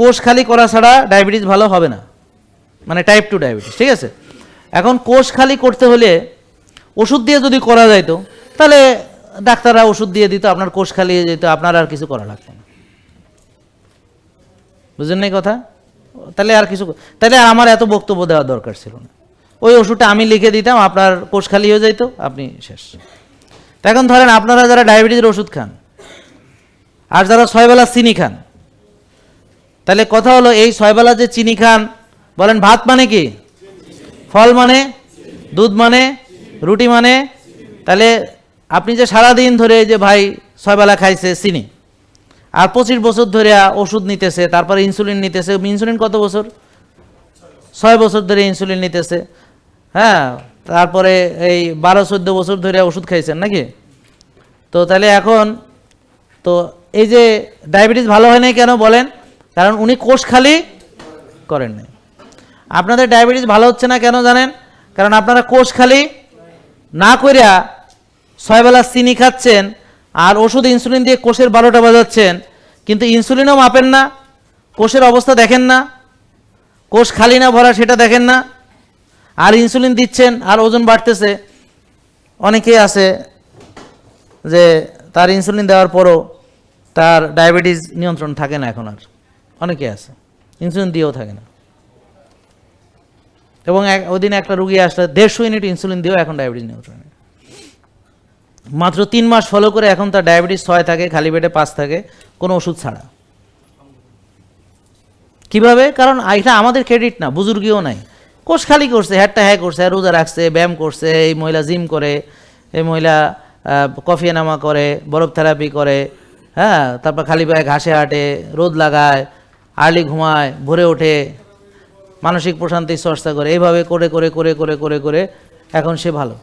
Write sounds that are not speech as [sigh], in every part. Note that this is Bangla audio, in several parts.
কোষ খালি করা ছাড়া ডায়াবেটিস ভালো হবে না। মানে টাইপ টু ডায়াবেটিস, ঠিক আছে? এখন কোষ খালি করতে হলে ওষুধ দিয়ে যদি করা যাইতো তাহলে ডাক্তাররা ওষুধ দিয়ে দিত, আপনার কোষ খালি হয়ে যেত, আপনার আর কিছু করা লাগতো না। বুঝলেন না কথা? তাহলে আর কিছু তাহলে আমার এত বক্তব্য দেওয়ার দরকার ছিল না। ওই ওষুধটা আমি লিখে দিতাম, আপনার কোষ খালি হয়ে যাইতো, আপনি শেষ। তো এখন ধরেন আপনারা যারা ডায়াবেটিসের ওষুধ খান, আর যারা ছয়বেলা চিনি খান তাহলে কথা হলো, এই ছয়বেলা যে চিনি খান, বলেন ভাত মানে কি? ফল মানে? দুধ মানে? রুটি মানে? তাহলে আপনি যে সারা দিন ধরে যে ভাই ছয়বেলা খাইছে চিনি, আর পঁচিশ বছর ধরে ওষুধ নিতেছে, তারপরে ইনসুলিন নিতেছে ইনসুলিন কত বছর? ছয় বছর ধরে ইনসুলিন নিতেছে হ্যাঁ? তারপরে এই বারো, চোদ্দ বছর ধরে ওষুধ খাইছেন নাকি? তো তাহলে এখন, তো এই যে ডায়াবেটিস ভালো হয় নাই কেন বলেন? কারণ উনি কোষ খালি করেন নাই। আপনাদের ডায়াবেটিস ভালো হচ্ছে না কেন জানেন? কারণ আপনারা কোষ খালি না কইরা ছয়বেলা চিনি খাচ্ছেন আর ওষুধ ইনসুলিন দিয়ে কোষের বারোটা বাজাচ্ছেন, কিন্তু ইনসুলিনও মাপেন না, কোষের অবস্থা দেখেন না, কোষ খালি না ভরা সেটা দেখেন না, আর ইনসুলিন দিচ্ছেন আর ওজন বাড়তেছে। অনেকেই আছে যে তার ইনসুলিন দেওয়ার পরও তার ডায়াবেটিস নিয়ন্ত্রণ থাকে না এখন আর। অনেকে আছে। ইনসুলিন দিয়েও থাকে না। এবং এক ওই দিন একটা রুগী আসলে, দেড়শো ইউনিট ইনসুলিন দিয়েও এখন ডায়াবেটিস নিয়ন্ত্রণে মাত্র তিন মাস ফলো করে এখন তার ডায়াবেটিস ছয় থাকে, খালি পেটে পাঁচ থাকে, কোনো ওষুধ ছাড়া। কীভাবে? কারণ এটা আমাদের ক্রেডিট না, বুজুর্গিও নাই। কোষ খালি করছে, হ্যাটটা হ্যাঁ করছে, রোজা রাখছে, ব্যায়াম করছে, এই মহিলা জিম করে, এই মহিলা কফি নামা করে, বরফ থেরাপি করে হ্যাঁ তারপর খালি পায়ে ঘাসে হাঁটে, রোদ লাগায় আর্লি ঘুমায়, ভোরে ওঠে, মানসিক প্রশান্তির চর্চা করে, এইভাবে করে করে করে করে করে করে এখন সে ভালো।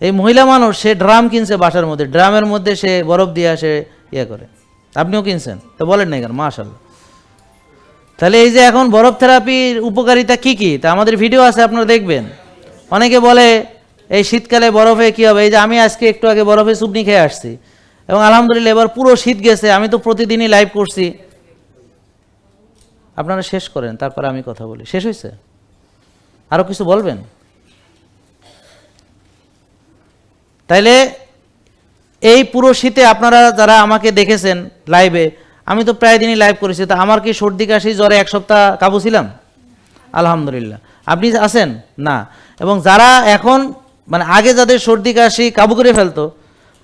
এই মহিলা মানুষ, সে ড্রাম কিনছে বাসার মধ্যে, ড্রামের মধ্যে সে বরফ দিয়ে সে ইয়ে করে। আপনিও কিনছেন, তো বলেন না কেন মাশাল্লাহ তাহলে এই যে এখন বরফ থেরাপির উপকারিতা কি কি? তা আমাদের ভিডিও আছে, আপনারা দেখবেন। অনেকে বলে, এই শীতকালে বরফে কি হবে? এই যে আমি আজকে একটু আগে বরফে সুপনি খেয়ে আসছি। এবং আলহামদুলিল্লাহ, এবার পুরো শীত গেছে, আমি তো প্রতিদিনই লাইভ করছি। আপনারা শেষ করেন, তারপর আমি কথা বলি। শেষ হয়েছে? আরও কিছু বলবেন? তাইলে এই পুরো শীতে আপনারা যারা আমাকে দেখেছেন লাইভে আমি তো প্রায় দিনই লাইভ করেছি, তা আমার কি সর্দি কাশি জ্বরে এক সপ্তাহ কাবু ছিলাম? আলহামদুলিল্লাহ। আপনি আছেন? না। এবং যারা এখন মানে আগে যাদের সর্দি কাশি কাবু করে ফেলতো,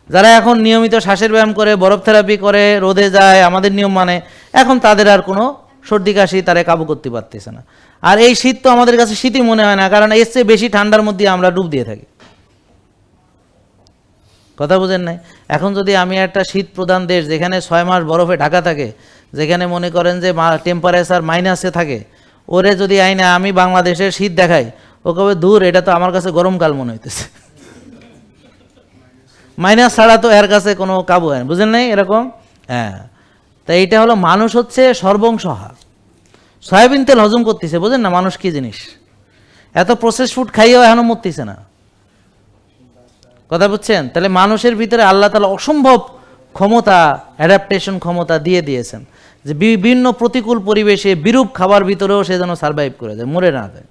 যারা এখন নিয়মিত শ্বাসের ব্যায়াম করে, বরফ থেরাপি করে, রোদে যায়, আমাদের নিয়ম মানে এখন তাদের আর কোনো সর্দি কাশি, তারা কাবু করতে পারতেছে না। আর এই শীত তো আমাদের কাছে শীতই মনে হয় না, কারণ এর চেয়ে বেশি ঠান্ডার মধ্যে আমরা ডুব দিয়ে থাকি। কথা বুঝেন নাই? এখন যদি আমি একটা শীত প্রধান দেশ যেখানে ছয় মাস বরফে ঢাকা থাকে, যেখানে মনে করেন যে টেম্পারেচার মাইনাসে থাকে, ওরে যদি আইনে আমি বাংলাদেশের শীত দেখাই, ও কবে দূর, এটা তো আমার কাছে গরমকাল মনে হইতেছে। [laughs] মাইনাস ছাড়া তো এর কাছে কোনো কাবু হয় বুঝেন নাই এরকম? হ্যাঁ। তা এটা হলো মানুষ হচ্ছে সর্বংসহা সয়াবিন তেল হজম করতেছে বুঝেন না মানুষ কি জিনিস? এত প্রসেস ফুড খাইয়েও এখনও মরতেছে না। কথা বুঝছেন? তাহলে মানুষের ভিতরে আল্লাহ তালা অসম্ভব ক্ষমতা অ্যাডাপ্টেশন ক্ষমতা দিয়ে দিয়েছেন। যে বিভিন্ন প্রতিকূল পরিবেশে বিরূপ খাবার ভিতরেও সে যেন সার্ভাইভ করে যায় মরে না যায়